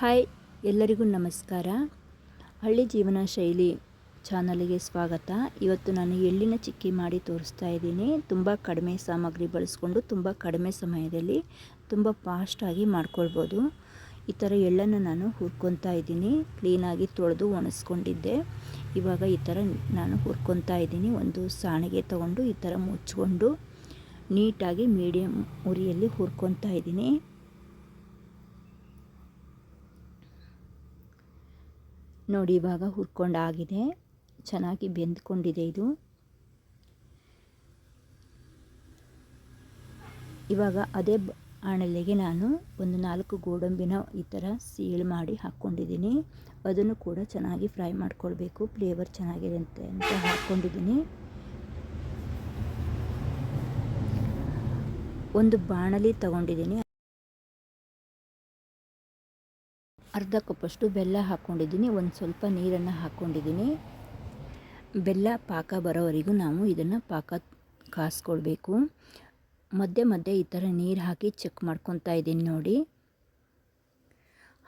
Hi, ಎಲ್ಲರಿಗೂ ನಮಸ್ಕಾರ. ಹಳ್ಳಿ ಜೀವನ ಶೈಲಿ ಚಾನಲಿಗೆ ಸ್ವಾಗತ. ಇವತ್ತು ನಾನು ಎಳ್ಳಿನ ಚಿಕ್ಕಿ ಮಾಡಿ ತೋರಿಸ್ತಾ ಇದ್ದೀನಿ. ತುಂಬ ಕಡಿಮೆ ಸಾಮಗ್ರಿ ಬಳಸ್ಕೊಂಡು ತುಂಬ ಕಡಿಮೆ ಸಮಯದಲ್ಲಿ ತುಂಬ ಫಾಸ್ಟಾಗಿ ಮಾಡ್ಕೊಳ್ಬೋದು. ಈ ಥರ ಎಳ್ಳನ್ನು ನಾನು ಹುರ್ಕೊತಾ ಇದ್ದೀನಿ. ಕ್ಲೀನಾಗಿ ತೊಳೆದು ಒಣಸ್ಕೊಂಡಿದ್ದೆ. ಇವಾಗ ಈ ಥರ ನಾನು ಹುರ್ಕೊತಾ ಇದ್ದೀನಿ. ಒಂದು ಸಾಣಿಗೆ ತಗೊಂಡು ಈ ಥರ ಮುಚ್ಕೊಂಡು ನೀಟಾಗಿ ಮೀಡಿಯಮ್ ಉರಿಯಲ್ಲಿ ಹುರ್ಕೊತಾ ಇದ್ದೀನಿ. ನೋಡಿ, ಇವಾಗ ಹುರ್ಕೊಂಡಾಗಿದೆ. ಚೆನ್ನಾಗಿ ಬೆಂದ್ಕೊಂಡಿದೆ ಇದು. ಇವಾಗ ಅದೇ ಆಣಲೆಗೆ ನಾನು ಒಂದು ನಾಲ್ಕು ಗೋಡಂಬಿನ ಈ ಥರ ಸೀಳು ಮಾಡಿ ಹಾಕ್ಕೊಂಡಿದ್ದೀನಿ. ಅದನ್ನು ಕೂಡ ಚೆನ್ನಾಗಿ ಫ್ರೈ ಮಾಡ್ಕೊಳ್ಬೇಕು. ಫ್ಲೇವರ್ ಚೆನ್ನಾಗಿರುತ್ತೆ ಅಂತ ಹಾಕ್ಕೊಂಡಿದ್ದೀನಿ. ಒಂದು ಬಾಣಲಿ ತಗೊಂಡಿದ್ದೀನಿ. ಅರ್ಧ ಕಪ್ಪಷ್ಟು ಬೆಲ್ಲ ಹಾಕ್ಕೊಂಡಿದ್ದೀನಿ. ಒಂದು ಸ್ವಲ್ಪ ನೀರನ್ನು ಹಾಕ್ಕೊಂಡಿದ್ದೀನಿ. ಬೆಲ್ಲ ಪಾಕ ಬರೋವರೆಗೂ ನಾವು ಇದನ್ನು ಪಾಕ ಕಾಸ್ಕೊಳ್ಬೇಕು. ಮಧ್ಯೆ ಮಧ್ಯೆ ಈ ಥರ ನೀರು ಹಾಕಿ ಚೆಕ್ ಮಾಡ್ಕೊತಾ ಇದ್ದೀನಿ ನೋಡಿ.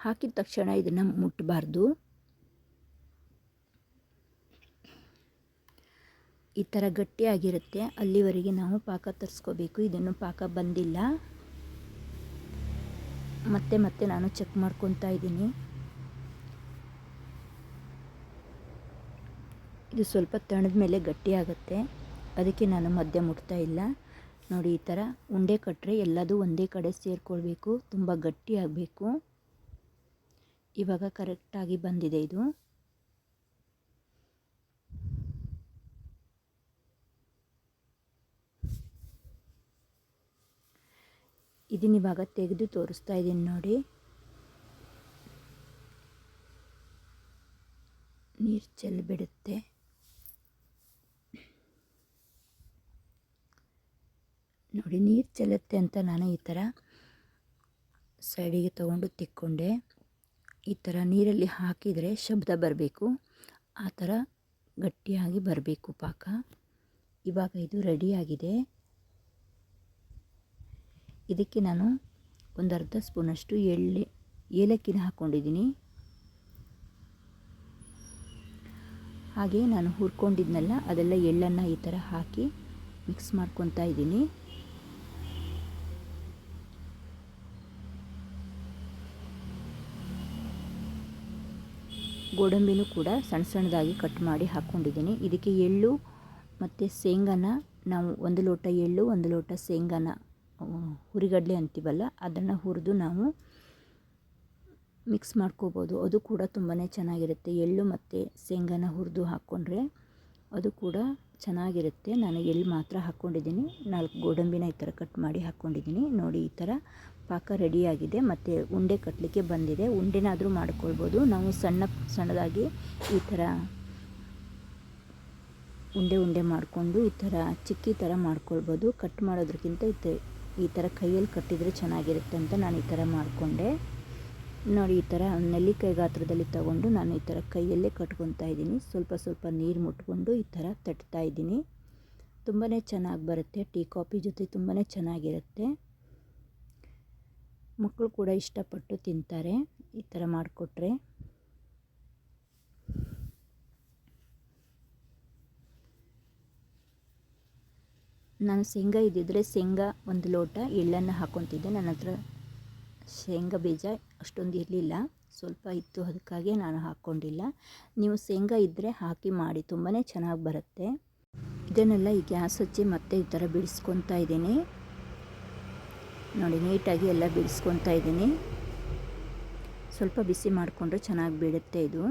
ಹಾಕಿದ ತಕ್ಷಣ ಇದನ್ನು ಮುಟ್ಟಬಾರ್ದು ಈ ಥರ ಗಟ್ಟಿಯಾಗಿರುತ್ತೆ. ಅಲ್ಲಿವರೆಗೆ ನಾವು ಪಾಕ ತರಿಸ್ಕೋಬೇಕು. ಇದನ್ನು ಪಾಕ ಬಂದಿಲ್ಲ. ಮತ್ತೆ ಮತ್ತೆ ನಾನು ಚೆಕ್ ಮಾಡ್ಕೊತಾ ಇದ್ದೀನಿ. ಇದು ಸ್ವಲ್ಪ ತಣದ ಮೇಲೆ ಗಟ್ಟಿಯಾಗುತ್ತೆ ಅದಕ್ಕೆ ನಾನು ಮಧ್ಯ ಮುಟ್ತಾ ಇಲ್ಲ. ನೋಡಿ, ಈ ಥರ ಉಂಡೆ ಕಟ್ಟರೆ ಎಲ್ಲದೂ ಒಂದೇ ಕಡೆ ಸೇರಿಕೊಳ್ಬೇಕು. ತುಂಬ ಗಟ್ಟಿಯಾಗಬೇಕು ಇವಾಗ ಕರೆಕ್ಟಾಗಿ ಬಂದಿದೆ ಇದು. ಇದನ್ನ ಇವಾಗ ತೆಗೆದು ತೋರಿಸ್ತಾ ಇದ್ದೀನಿ ನೋಡಿ. ನೀರು ಚೆಲ್ಲಿಬಿಡುತ್ತೆ ನೋಡಿ, ನೀರು ಚೆಲ್ಲುತ್ತೆ ಅಂತ ನಾನು ಈ ಥರ ಸೈಡಿಗೆ ತಗೊಂಡು ತಿಕ್ಕೊಂಡೆ. ಈ ಥರ ನೀರಲ್ಲಿ ಹಾಕಿದರೆ ಶಬ್ದ ಬರಬೇಕು. ಆ ಥರ ಗಟ್ಟಿಯಾಗಿ ಬರಬೇಕು ಪಾಕ. ಇವಾಗ ಇದು ರೆಡಿಯಾಗಿದೆ ಇದಕ್ಕೆ ನಾನು ಒಂದು ಅರ್ಧ ಸ್ಪೂನಷ್ಟು ಎಳ್ಳೆ, ಏಲಕ್ಕಿನ ಹಾಕ್ಕೊಂಡಿದ್ದೀನಿ. ಹಾಗೆ ನಾನು ಹುರ್ಕೊಂಡಿದ್ನಲ್ಲ, ಅದೆಲ್ಲ ಎಳ್ಳನ್ನು ಈ ಥರ ಹಾಕಿ ಮಿಕ್ಸ್ ಮಾಡ್ಕೊತಾ ಇದ್ದೀನಿ. ಗೋಡಂಬಿನೂ ಕೂಡ ಸಣ್ಣ ಸಣ್ಣದಾಗಿ ಕಟ್ ಮಾಡಿ ಹಾಕ್ಕೊಂಡಿದ್ದೀನಿ. ಇದಕ್ಕೆ ಎಳ್ಳು ಮತ್ತು ಶೇಂಗಾನ ನಾವು ಒಂದು ಲೋಟ ಎಳ್ಳು, ಒಂದು ಲೋಟ ಶೇಂಗಾನ ಹುರಿಗಡಲೆ ಅಂತೀವಲ್ಲ, ಅದನ್ನು ಹುರಿದು ನಾವು ಮಿಕ್ಸ್ ಮಾಡ್ಕೋಬೋದು. ಅದು ಕೂಡ ತುಂಬಾ ಚೆನ್ನಾಗಿರುತ್ತೆ. ಎಳ್ಳು ಮತ್ತು ಶೇಂಗಾನ ಹುರಿದು ಹಾಕ್ಕೊಂಡ್ರೆ ಅದು ಕೂಡ ಚೆನ್ನಾಗಿರುತ್ತೆ. ನಾನು ಎಳ್ಳು ಮಾತ್ರ ಹಾಕ್ಕೊಂಡಿದ್ದೀನಿ ನಾಲ್ಕು ಗೋಡಂಬಿನ ಈ ಥರ ಕಟ್ ಮಾಡಿ ಹಾಕ್ಕೊಂಡಿದ್ದೀನಿ ನೋಡಿ, ಈ ಥರ ಪಾಕ ರೆಡಿಯಾಗಿದೆ. ಮತ್ತು ಉಂಡೆ ಕಟ್ಟಲಿಕ್ಕೆ ಬಂದಿದೆ. ಉಂಡೆನಾದರೂ ಮಾಡ್ಕೊಳ್ಬೋದು. ನಾವು ಸಣ್ಣ, ಸಣ್ಣದಾಗಿ ಈ ಥರ ಉಂಡೆ ಉಂಡೆ ಮಾಡಿಕೊಂಡು ಈ ಥರ ಚಿಕ್ಕಿ ಥರ ಮಾಡ್ಕೊಳ್ಬೋದು. ಕಟ್ ಮಾಡೋದಕ್ಕಿಂತ ಈ ಥರ ಕೈಯಲ್ಲಿ ಕಟ್ಟಿದರೆ ಚೆನ್ನಾಗಿರುತ್ತೆ ಅಂತ ನಾನು ಈ ಥರ ಮಾಡಿಕೊಂಡೆ. ನೋಡಿ, ಈ ಥರ ನೆಲ್ಲಿಕಾಯಿ ಗಾತ್ರದಲ್ಲಿ ತಗೊಂಡು ನಾನು ಈ ಥರ ಕೈಯಲ್ಲೇ ಕಟ್ಕೊತಾ ಇದ್ದೀನಿ. ಸ್ವಲ್ಪ ಸ್ವಲ್ಪ ನೀರು ಮುಟ್ಕೊಂಡು ಈ ಥರ ತಟ್ತಾ ಇದ್ದೀನಿ. ತುಂಬಾ ಚೆನ್ನಾಗಿ ಬರುತ್ತೆ. ಟೀ ಕಾಫಿ ಜೊತೆ ತುಂಬಾ ಚೆನ್ನಾಗಿರುತ್ತೆ. ಮಕ್ಕಳು ಕೂಡ ಇಷ್ಟಪಟ್ಟು ತಿಂತಾರೆ. ಈ ಥರ ಮಾಡಿಕೊಟ್ರೆ. ನಾನು ಶೇಂಗಾ ಇದ್ದಿದ್ದರೆ ಶೇಂಗಾ ಒಂದು ಲೋಟ ಎಳ್ಳನ್ನು ಹಾಕ್ಕೊತಿದ್ದೆ ನನ್ನ ಹತ್ರ ಶೇಂಗಾ ಬೀಜ ಅಷ್ಟೊಂದು ಇರಲಿಲ್ಲ. ಸ್ವಲ್ಪ ಇತ್ತು, ಅದಕ್ಕಾಗಿ ನಾನು ಹಾಕ್ಕೊಂಡಿಲ್ಲ. ನೀವು ಶೇಂಗಾ ಇದ್ದರೆ ಹಾಕಿ ಮಾಡಿ ತುಂಬಾ ಚೆನ್ನಾಗಿ ಬರುತ್ತೆ. ಇದನ್ನೆಲ್ಲ ಈ ಗ್ಯಾಸ್ ಹಚ್ಚಿ ಮತ್ತೆ ಈ ಥರ ಬಿಡಿಸ್ಕೊತಾ ಇದ್ದೀನಿ. ನೋಡಿ, ನೀಟಾಗಿ ಎಲ್ಲ ಬಿಡಿಸ್ಕೊತಾ ಇದ್ದೀನಿ. ಸ್ವಲ್ಪ ಬಿಸಿ ಮಾಡಿಕೊಂಡ್ರೆ ಚೆನ್ನಾಗಿ ಬಿಡುತ್ತೆ ಇದು.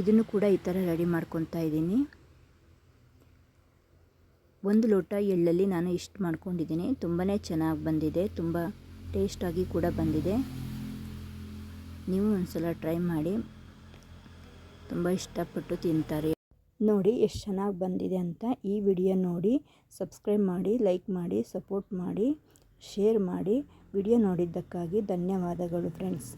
ಇದನ್ನು ಕೂಡ ಈ ಥರ ರೆಡಿ ಮಾಡ್ಕೊತಾ ಇದ್ದೀನಿ. ಒಂದು ಲೋಟ ಎಳ್ಳಲ್ಲಿ ನಾನು ಇಷ್ಟು ಮಾಡ್ಕೊಂಡಿದ್ದೀನಿ. ತುಂಬಾ ಚೆನ್ನಾಗಿ ಬಂದಿದೆ. ತುಂಬ ಟೇಸ್ಟಾಗಿ ಕೂಡ ಬಂದಿದೆ. ನೀವು ಒಂದು ಸಲ ಟ್ರೈ ಮಾಡಿ. ತುಂಬ ಇಷ್ಟಪಟ್ಟು ತಿಂತಾರೆ. ನೋಡಿ ಎಷ್ಟು ಚೆನ್ನಾಗಿ ಬಂದಿದೆ ಅಂತ ಈ ವಿಡಿಯೋ ನೋಡಿ. ಸಬ್ಸ್ಕ್ರೈಬ್ ಮಾಡಿ ಲೈಕ್ ಮಾಡಿ ಸಪೋರ್ಟ್ ಮಾಡಿ ಶೇರ್ ಮಾಡಿ. ವಿಡಿಯೋ ನೋಡಿದ್ದಕ್ಕಾಗಿ ಧನ್ಯವಾದಗಳು ಫ್ರೆಂಡ್ಸ್